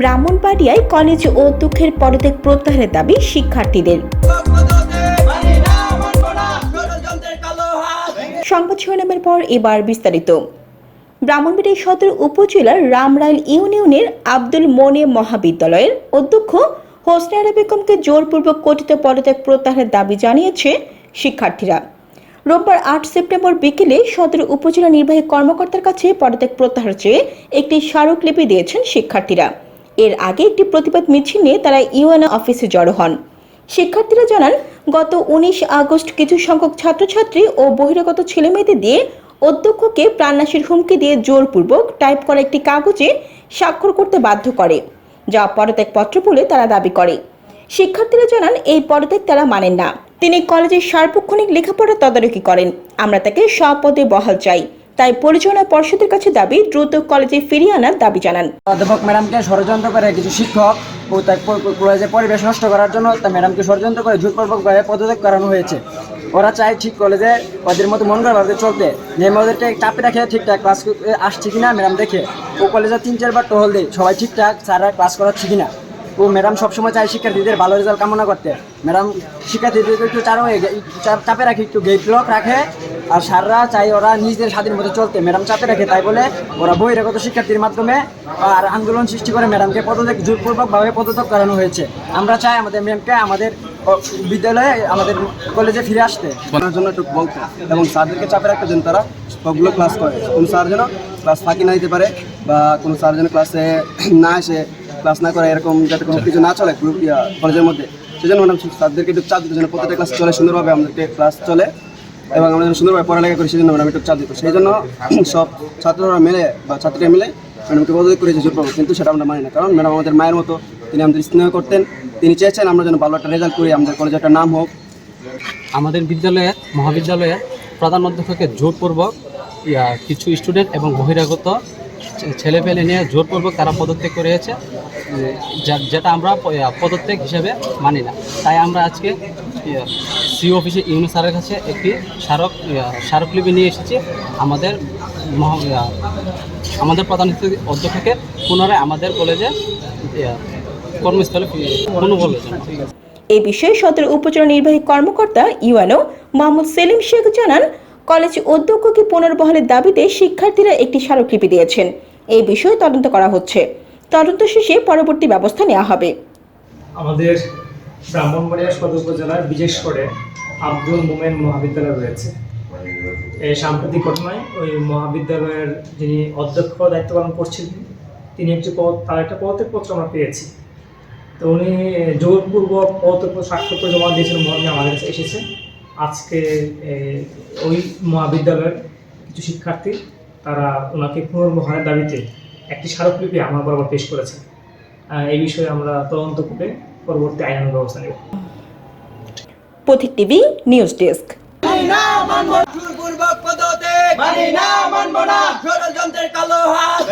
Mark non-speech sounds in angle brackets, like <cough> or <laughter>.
ব্রাহ্মণবাড়িয়ায় college ও দুঃখের পদত্যাগ প্রত্যাহারের দাবি শিক্ষার্থীদের। সংবাদ শিরোনামের পর এবার বিস্তারিত। ব্রাহ্মণবাড়িয়া সদর উপজেলার রামরাইল ইউনিয়নের আব্দুল মনে মহাবিদ্যালয়ের অধ্যক্ষ হোসনে আরা বেগমকে জোরপূর্বক কথিত পদত্যাগ প্রত্যাহারের দাবি জানিয়েছে শিক্ষার্থীরা। রোববার আট সেপ্টেম্বর বিকেলে সদর উপজেলা নির্বাহী কর্মকর্তার কাছে পদত্যাগ প্রত্যাহার চেয়ে একটি স্মারকলিপি দিয়েছেন শিক্ষার্থীরা। এর আগে একটি প্রতিবাদ মিছিল নিয়ে তারা ইউএনও অফিসে জড়ো হন। শিক্ষার্থীরা জানান, গত উনিশ আগস্ট কিছু সংখ্যক ছাত্রছাত্রী ও বহিরাগত ছেলেমেয়েদের দিয়ে অধ্যক্ষকে প্রাণনাশের হুমকি দিয়ে জোরপূর্বক টাইপ করা একটি কাগজে স্বাক্ষর করতে বাধ্য করে, যা পদত্যাগপত্র বলে তারা দাবি করে। শিক্ষার্থীরা জানান, এই পদত্যাগ তারা মানেন না। তিনি কলেজের সার্বক্ষণিক লেখাপড়া তদারকি করেন। আমরা তাকে স্বপদে বহাল চাই। তাই পরিচালনা পর্ষদের কাছে দাবি, দ্রুত কলেজে ফিরিয়ে আনার দাবি জানান। অধ্যাপক ম্যাডামকে ষড়যন্ত্র করে কিছু শিক্ষক ও তার কলেজে পরিবেশ নষ্ট করার জন্য তা ম্যাডামকে ষড়যন্ত্র করে জোরপূর্বকভাবে পদত্যাগ করানো হয়েছে। ওরা চায় ঠিক কলেজে ওদের মতো মন ভাবে চলতে। যে ওদেরকে চাপে রাখে ঠিকঠাক ক্লাস আসছে কিনা ম্যাডাম দেখে। ও কলেজে তিন, চারবার টহল দেয়। সবাই ঠিকঠাক স্যাররা ক্লাস করাচ্ছে কিনা। ও ম্যাডাম সবসময় চায় শিক্ষার্থীদের ভালো রেজাল্ট কামনা করতে। ম্যাডাম শিক্ষার্থীদেরকে একটু চারো চাপে রাখে একটু গেট লক রাখে। আর স্যাররা চাই ওরা নিজেদের স্বাধীন মতো চলতে। ম্যাডাম চাপে রাখে, তাই বলে ওরা বহিরাগত শিক্ষার্থীর মাধ্যমে আর আন্দোলন সৃষ্টি করে ম্যাডামকে পদত্যাগ, জোরপূর্বকভাবে পদত্যাগ করানো হয়েছে। আমরা চাই আমাদের ম্যামকে আমাদের বিদ্যালয়ে, আমাদের কলেজে ফিরে আসতে। করার জন্য একটু বলতে এবং স্যারদেরকে চাপে রাখতে যেন তারা সবগুলো ক্লাস করে। কোনো স্যার যেন ক্লাস ফাঁকি না দিতে পারে বা কোনো স্যার যেন ক্লাসে না এসে ক্লাস না করে এরকম যাতে কোনো কিছু না চলে কলেজের মধ্যে। সেজন্য ম্যাডাম স্যারদেরকে একটু চাপ দিতে যেন প্রত্যেকটা ক্লাস চলে, সুন্দরভাবে আমাদেরকে ক্লাস চলে। এবং আমরা যেন সুন্দরভাবে পড়ালেখা করি, সেজন্য ম্যাডাম একটু চাপ দিত। সেই জন্য <clears throat> সব ছাত্ররা মিলে বা ছাত্রীরা মিলে ম্যাডামকে পদত্যাগ করেছে জোরপূর্বক কিন্তু সেটা আমরা মানি না। কারণ ম্যাডাম আমাদের মায়ের মতো, তিনি আমাদের স্নেহ করতেন, তিনি চেয়েছেন আমরা যেন ভালো একটা রেজাল্ট করি, আমাদের কলেজে একটা নাম হোক। আমাদের বিদ্যালয়ে, মহাবিদ্যালয়ে প্রধান অধ্যক্ষকে জোরপূর্বক কিছু স্টুডেন্ট এবং বহিরাগত ছে- ছেলেপেলে নিয়ে জোরপূর্বক তারা পদত্যাগ করেছে যেটা আমরা পদত্যাগ হিসেবে মানি না। তাই আমরা আজকে সি অফিসে ইউনি স্যারের কাছে একটি স্মারক স্মারকলিপি নিয়ে এসেছি। আমাদের আমাদের প্রধান অধ্যক্ষকে পুনরায় আমাদের কলেজে কর্মস্থলে পুনর্বলের জন্য এ বিষয়ে সদর উপজেলা নির্বাহী কর্মকর্তা ইউএনও মোহাম্মদ সেলিম শেখ জানান কলেজ অধ্যক্ষকে পুনর্বহালের দাবিতে শিক্ষার্থীরা একটি স্মারকলিপি দিয়েছেন। এই বিষয়ে তদন্ত করা হচ্ছে। তদন্ত শেষে পরবর্তী ব্যবস্থা নেওয়া হবে। আমাদের ব্রাহ্মণবাড়িয়া সদর উপজেলার বিশেষ করে আব্দুল মোমেন মহাবিদ্যালয় রয়েছে। এই সাম্প্রতিক ঘটনায় ওই মহাবিদ্যালয়ের যিনি অধ্যক্ষ দায়িত্ব পালন করছিলেন তিনি একটি পদ, তার একটা পদত্যাগ পত্র আমরা পেয়েছি। তো উনি জোরপূর্বক পদত্যাগ স্বাক্ষর জমা দিয়েছিলেন মর্মে আমাদের এসেছে। আজকে ওই মহাবিদ্যালয়ের কিছু শিক্ষার্থী তারা ওনাকে পুনর্বহালের দাবিতে একটি স্মারকলিপি আমার বরাবর পেশ করেছে এই বিষয়ে আমরা তদন্ত করে পরবর্তী আইনানুগ ব্যবস্থা নেব। পথিক টিভি নিউজ ডেস্ক। মানি কালো হাত